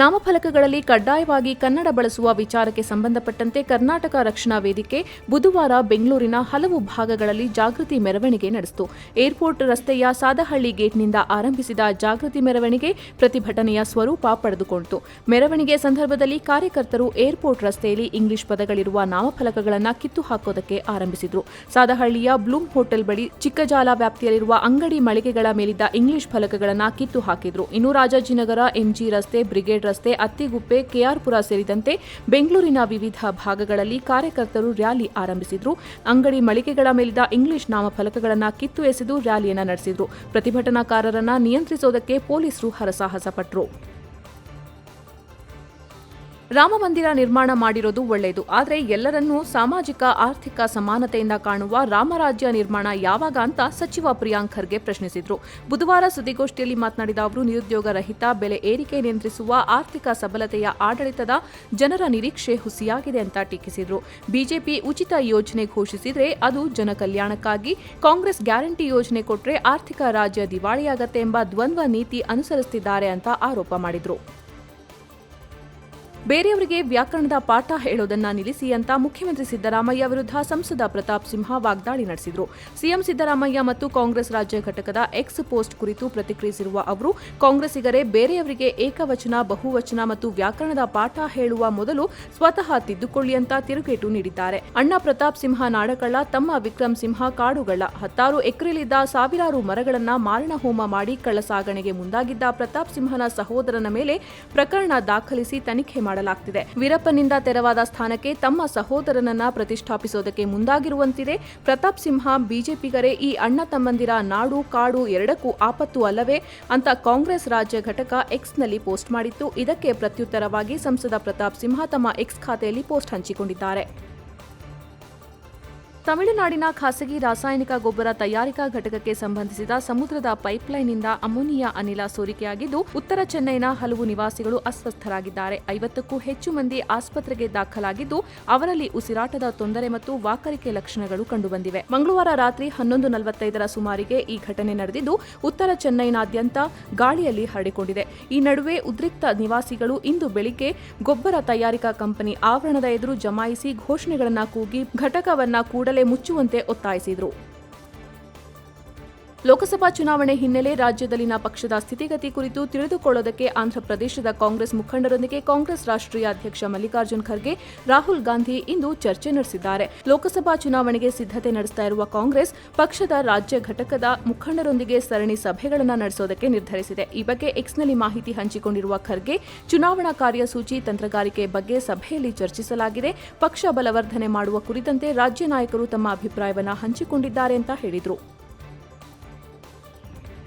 ನಾಮಫಲಕಗಳಲ್ಲಿ ಕಡ್ಡಾಯವಾಗಿ ಕನ್ನಡ ಬಳಸುವ ವಿಚಾರಕ್ಕೆ ಸಂಬಂಧಪಟ್ಟಂತೆ ಕರ್ನಾಟಕ ರಕ್ಷಣಾ ವೇದಿಕೆ ಬುಧವಾರ ಬೆಂಗಳೂರಿನ ಹಲವು ಭಾಗಗಳಲ್ಲಿ ಜಾಗೃತಿ ಮೆರವಣಿಗೆ ನಡೆಸಿತು. ಏರ್ಪೋರ್ಟ್ ರಸ್ತೆಯ ಸಾದಹಳ್ಳಿ ಗೇಟ್ನಿಂದ ಆರಂಭಿಸಿದ ಜಾಗೃತಿ ಮೆರವಣಿಗೆ ಪ್ರತಿಭಟನೆಯ ಸ್ವರೂಪ ಪಡೆದುಕೊಂಡಿತು. ಮೆರವಣಿಗೆ ಸಂದರ್ಭದಲ್ಲಿ ಕಾರ್ಯಕರ್ತರು ಏರ್ಪೋರ್ಟ್ ರಸ್ತೆಯಲ್ಲಿ ಇಂಗ್ಲಿಷ್ ಪದಗಳಿರುವ ನಾಮಫಲಕಗಳನ್ನು ಕಿತ್ತು ಹಾಕೋದಕ್ಕೆ ಆರಂಭಿಸಿದರು. ಸಾದಹಳ್ಳಿಯ ಬ್ಲೂಮ್ ಹೋಟೆಲ್ ಬಳಿ ಚಿಕ್ಕಜಾಲ ವ್ಯಾಪ್ತಿಯಲ್ಲಿರುವ ಅಂಗಡಿ ಮಳಿಗೆಗಳ ಮೇಲಿದ್ದ ಇಂಗ್ಲಿಷ್ ಫಲಕಗಳನ್ನು ಕಿತ್ತು ಹಾಕಿದ್ರು. ಇನ್ನು ರಾಜಾಜಿನಗರ ಎಂಜಿ ರಸ್ತೆ ಬ್ರಿಗೇಡ್ ರಸ್ತೆ ಅತ್ತಿಗುಪ್ಪೆ ಕೆಆರ್ಪುರ ಸೇರಿದಂತೆ ಬೆಂಗಳೂರಿನ ವಿವಿಧ ಭಾಗಗಳಲ್ಲಿ ಕಾರ್ಯಕರ್ತರು ರ್ಯಾಲಿ ಆರಂಭಿಸಿದ್ರು. ಅಂಗಡಿ ಮಳಿಗೆಗಳ ಮೇಲಿದ್ದ ಇಂಗ್ಲಿಷ್ ನಾಮಫಲಕಗಳನ್ನು ಕಿತ್ತು ಎಸೆದು ರ್ಯಾಲಿಯನ್ನು ನಡೆಸಿದ್ರು. ಪ್ರತಿಭಟನಾಕಾರರನ್ನ ನಿಯಂತ್ರಿಸೋದಕ್ಕೆ ಪೊಲೀಸರು ಹರಸಾಹಸ ಪಟ್ಟರು ರಾಮಮಂದಿರ ನಿರ್ಮಾಣ ಮಾಡಿರೋದು ಒಳ್ಳೆಯದು ಆದರೆ ಎಲ್ಲರನ್ನೂ ಸಾಮಾಜಿಕ, ಆರ್ಥಿಕ ಸಮಾನತೆಯಿಂದ ಕಾಣುವ ರಾಮರಾಜ್ಯ ನಿರ್ಮಾಣ ಯಾವಾಗ ಅಂತ ಸಚಿವ ಪ್ರಿಯಾಂಕ್ ಖರ್ಗೆ ಪ್ರಶ್ನಿಸಿದ್ರು. ಬುಧವಾರ ಸುದ್ದಿಗೋಷ್ಠಿಯಲ್ಲಿ ಮಾತನಾಡಿದ ಅವರು, ನಿರುದ್ಯೋಗ ರಹಿತ, ಬೆಲೆ ಏರಿಕೆ ನಿಯಂತ್ರಿಸುವ, ಆರ್ಥಿಕ ಸಬಲತೆಯ ಆಡಳಿತದ ಜನರ ನಿರೀಕ್ಷೆ ಹುಸಿಯಾಗಿದೆ ಅಂತ ಟೀಕಿಸಿದರು. ಬಿಜೆಪಿ ಉಚಿತ ಯೋಜನೆ ಘೋಷಿಸಿದ್ರೆ ಅದು ಜನಕಲ್ಯಾಣಕ್ಕಾಗಿ, ಕಾಂಗ್ರೆಸ್ ಗ್ಯಾರಂಟಿ ಯೋಜನೆ ಕೊಟ್ಟರೆ ಆರ್ಥಿಕ ರಾಜ್ಯ ದಿವಾಳಿಯಾಗತ್ತೆ ಎಂಬ ದ್ವಂದ್ವ ನೀತಿ ಅನುಸರಿಸುತ್ತಿದ್ದಾರೆ ಅಂತ ಆರೋಪ ಮಾಡಿದ್ರು. ಬೇರೆಯವರಿಗೆ ವ್ಯಾಕರಣದ ಪಾಠ ಹೇಳೋದನ್ನ ನಿಲ್ಲಿಸಿ ಅಂತ ಮುಖ್ಯಮಂತ್ರಿ ಸಿದ್ದರಾಮಯ್ಯ ವಿರುದ್ಧ ಸಂಸದ ಪ್ರತಾಪ್ ಸಿಂಹ ವಾಗ್ದಾಳಿ ನಡೆಸಿದರು. ಸಿಎಂ ಸಿದ್ದರಾಮಯ್ಯ ಮತ್ತು ಕಾಂಗ್ರೆಸ್ ರಾಜ್ಯ ಘಟಕದ ಎಕ್ಸ್ ಪೋಸ್ಟ್ ಕುರಿತು ಪ್ರತಿಕ್ರಿಯಿಸಿರುವ ಅವರು, ಕಾಂಗ್ರೆಸ್ಸಿಗರೇ ಬೇರೆಯವರಿಗೆ ಏಕವಚನ, ಬಹುವಚನ ಮತ್ತು ವ್ಯಾಕರಣದ ಪಾಠ ಹೇಳುವ ಮೊದಲು ಸ್ವತಃ ತಿದ್ದುಕೊಳ್ಳಿ ಅಂತ ತಿರುಗೇಟು ನೀಡಿದ್ದಾರೆ. ಅಣ್ಣ ಪ್ರತಾಪ್ ಸಿಂಹ ನಾಡಕಳ್ಳ, ತಮ್ಮ ವಿಕ್ರಮ್ ಸಿಂಹ ಕಾಡುಗಳ್ಳ. ಹತ್ತಾರು ಎಕರೆಲಿದ್ದ ಸಾವಿರಾರು ಮರಗಳನ್ನ ಮಾರಣ ಹೋಮ ಮಾಡಿ ಕಳ್ಳಸಾಗಣೆಗೆ ಮುಂದಾಗಿದ್ದ ಪ್ರತಾಪ್ ಸಿಂಹನ ಸಹೋದರನ ಮೇಲೆ ಪ್ರಕರಣ ದಾಖಲಿಸಿ ತನಿಖೆ ಮಾಡಲಾಗ್ತಿದೆ. ವೀರಪ್ಪನಿಂದ ತೆರವಾದ ಸ್ಥಾನಕ್ಕೆ ತಮ್ಮ ಸಹೋದರನನ್ನ ಪ್ರತಿಷ್ಠಾಪಿಸೋದಕ್ಕೆ ಮುಂದಾಗಿರುವಂತಿದೆ. ಪ್ರತಾಪ್ ಸಿಂಹ ಬಿಜೆಪಿಗರೇ ಈ ಅಣ್ಣ ತಮ್ಮಂದಿರ ನಾಡು, ಕಾಡು ಎರಡಕ್ಕೂ ಆಪತ್ತು ಅಲ್ಲವೇ ಅಂತ ಕಾಂಗ್ರೆಸ್ ರಾಜ್ಯ ಘಟಕ ಎಕ್ಸ್ನಲ್ಲಿ ಪೋಸ್ಟ್ ಮಾಡಿತ್ತು. ಇದಕ್ಕೆ ಪ್ರತ್ಯುತ್ತರವಾಗಿ ಸಂಸದ ಪ್ರತಾಪ್ ಸಿಂಹ ತಮ್ಮ ಎಕ್ಸ್ ಖಾತೆಯಲ್ಲಿ ಪೋಸ್ಟ್ ಹಂಚಿಕೊಂಡಿದ್ದಾರೆ. ತಮಿಳುನಾಡಿನ ಖಾಸಗಿ ರಾಸಾಯನಿಕ ಗೊಬ್ಬರ ತಯಾರಿಕಾ ಘಟಕಕ್ಕೆ ಸಂಬಂಧಿಸಿದ ಸಮುದ್ರದ ಪೈಪ್ಲೈನ್ನಿಂದ ಅಮೋನಿಯಾ ಅನಿಲ ಸೋರಿಕೆಯಾಗಿದ್ದು, ಉತ್ತರ ಚೆನ್ನೈನ ಹಲವು ನಿವಾಸಿಗಳು ಅಸ್ವಸ್ಥರಾಗಿದ್ದಾರೆ. ಐವತ್ತಕ್ಕೂ ಹೆಚ್ಚು ಮಂದಿ ಆಸ್ಪತ್ರೆಗೆ ದಾಖಲಾಗಿದ್ದು, ಅವರಲ್ಲಿ ಉಸಿರಾಟದ ತೊಂದರೆ ಮತ್ತು ವಾಕರಿಕೆ ಲಕ್ಷಣಗಳು ಕಂಡುಬಂದಿವೆ. ಮಂಗಳವಾರ ರಾತ್ರಿ ಹನ್ನೊಂದು ನಲವತ್ತೈದರ ಸುಮಾರಿಗೆ ಈ ಘಟನೆ ನಡೆದಿದ್ದು, ಉತ್ತರ ಚೆನ್ನೈನಾದ್ಯಂತ ಗಾಳಿಯಲ್ಲಿ ಹರಡಿಕೊಂಡಿದೆ. ಈ ನಡುವೆ ಉದ್ರಿಕ್ತ ನಿವಾಸಿಗಳು ಇಂದು ಬೆಳಿಗ್ಗೆ ಗೊಬ್ಬರ ತಯಾರಿಕಾ ಕಂಪನಿ ಆವರಣದ ಎದುರು ಜಮಾಯಿಸಿ ಘೋಷಣೆಗಳನ್ನು ಕೂಗಿ, ಘಟಕವನ್ನ ಕೂಡಲೇ ಮುಚ್ಚುವಂತೆ ಒತ್ತಾಯಿಸಿದರು. ಲೋಕಸಭಾ ಚುನಾವಣೆ ಹಿನ್ನೆಲೆ ರಾಜ್ಯದಲ್ಲಿನ ಪಕ್ಷದ ಸ್ಥಿತಿಗತಿ ಕುರಿತು ತಿಳಿದುಕೊಳ್ಳೋದಕ್ಕೆ ಆಂಧ್ರಪ್ರದೇಶದ ಕಾಂಗ್ರೆಸ್ ಮುಖಂಡರೊಂದಿಗೆ ಕಾಂಗ್ರೆಸ್ ರಾಷ್ಟ್ರೀಯ ಅಧ್ಯಕ್ಷ ಮಲ್ಲಿಕಾರ್ಜುನ್ ಖರ್ಗೆ, ರಾಹುಲ್ ಗಾಂಧಿ ಇಂದು ಚರ್ಚೆ ನಡೆಸಿದ್ದಾರೆ. ಲೋಕಸಭಾ ಚುನಾವಣೆಗೆ ಸಿದ್ಧತೆ ನಡೆಸ್ತಾ ಇರುವ ಕಾಂಗ್ರೆಸ್ ಪಕ್ಷದ ರಾಜ್ಯ ಘಟಕದ ಮುಖಂಡರೊಂದಿಗೆ ಸರಣಿ ಸಭೆಗಳನ್ನು ನಡೆಸೋದಕ್ಕೆ ನಿರ್ಧರಿಸಿದೆ. ಈ ಬಗ್ಗೆ ಎಕ್ಸ್ನಲ್ಲಿ ಮಾಹಿತಿ ಹಂಚಿಕೊಂಡಿರುವ ಖರ್ಗೆ, ಚುನಾವಣಾ ಕಾರ್ಯಸೂಚಿ ತಂತ್ರಗಾರಿಕೆ ಬಗ್ಗೆ ಸಭೆಯಲ್ಲಿ ಚರ್ಚಿಸಲಾಗಿದೆ. ಪಕ್ಷ ಬಲವರ್ಧನೆ ಮಾಡುವ ಕುರಿತಂತೆ ರಾಜ್ಯ ನಾಯಕರು ತಮ್ಮ ಅಭಿಪ್ರಾಯವನ್ನು ಹಂಚಿಕೊಂಡಿದ್ದಾರೆ ಅಂತ ಹೇಳಿದರು.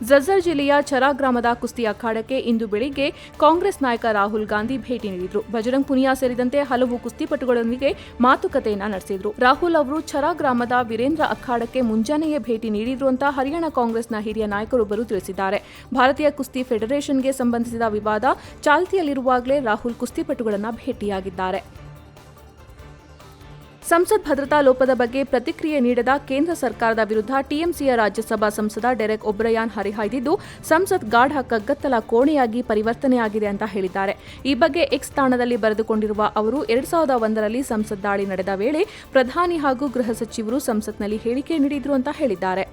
ಜಜ್ಜರ್ ಜಿಲ್ಲೆಯ ಚರಾ ಗ್ರಾಮದ ಕುಸ್ತಿ ಅಖಾಡಕ್ಕೆ ಇಂದು ಬೆಳಿಗ್ಗೆ ಕಾಂಗ್ರೆಸ್ ನಾಯಕ ರಾಹುಲ್ ಗಾಂಧಿ ಭೇಟಿ ನೀಡಿದ್ರು. ಬಜರಂಗ್ ಪುನಿಯಾ ಸೇರಿದಂತೆ ಹಲವು ಕುಸ್ತಿಪಟುಗಳೊಂದಿಗೆ ಮಾತುಕತೆಯನ್ನ ನಡೆಸಿದ್ರು. ರಾಹುಲ್ ಅವರು ಚರಾ ಗ್ರಾಮದ ವೀರೇಂದ್ರ ಅಖಾಡಕ್ಕೆ ಮುಂಜಾನೆಯೇ ಭೇಟಿ ನೀಡಿದ್ರು ಅಂತ ಹರಿಯಾಣ ಕಾಂಗ್ರೆಸ್ನ ಹಿರಿಯ ನಾಯಕರೊಬ್ಬರು ತಿಳಿಸಿದ್ದಾರೆ. ಭಾರತೀಯ ಕುಸ್ತಿ ಫೆಡರೇಷನ್ಗೆ ಸಂಬಂಧಿಸಿದ ವಿವಾದ ಚಾಲ್ತಿಯಲ್ಲಿರುವಾಗಲೇ ರಾಹುಲ್ ಕುಸ್ತಿಪಟುಗಳನ್ನು ಭೇಟಿಯಾಗಿದ್ದಾರೆ. ಸಂಸತ್ ಭದ್ರತಾ ಲೋಪದ ಬಗ್ಗೆ ಪ್ರತಿಕ್ರಿಯೆ ನೀಡದ ಕೇಂದ್ರ ಸರ್ಕಾರದ ವಿರುದ್ಧ ಟಿಎಂಸಿಯ ರಾಜ್ಯಸಭಾ ಸಂಸದ ಡೆರೆಕ್ ಒಬ್ರಯಾನ್ ಹರಿಹಾಯ್ದಿದ್ದು, ಸಂಸತ್ ಗಾಢ ಕಗ್ಗತ್ತಲ ಕೋಣೆಯಾಗಿ ಪರಿವರ್ತನೆಯಾಗಿದೆ ಅಂತ ಹೇಳಿದ್ದಾರೆ. ಈ ಬಗ್ಗೆ ಎಕ್ಸ್ ತಾಣದಲ್ಲಿ ಬರೆದುಕೊಂಡಿರುವ ಅವರು, ಎರಡ್ ಸಾವಿರದ ಒಂದರಲ್ಲಿ ಸಂಸತ್ ದಾಳಿ ನಡೆದ ವೇಳೆ ಪ್ರಧಾನಿ ಹಾಗೂ ಗೃಹ ಸಚಿವರು ಸಂಸತ್ನಲ್ಲಿ ಹೇಳಿಕೆ ನೀಡಿದ್ರು ಅಂತ ಹೇಳಿದ್ದಾರೆ.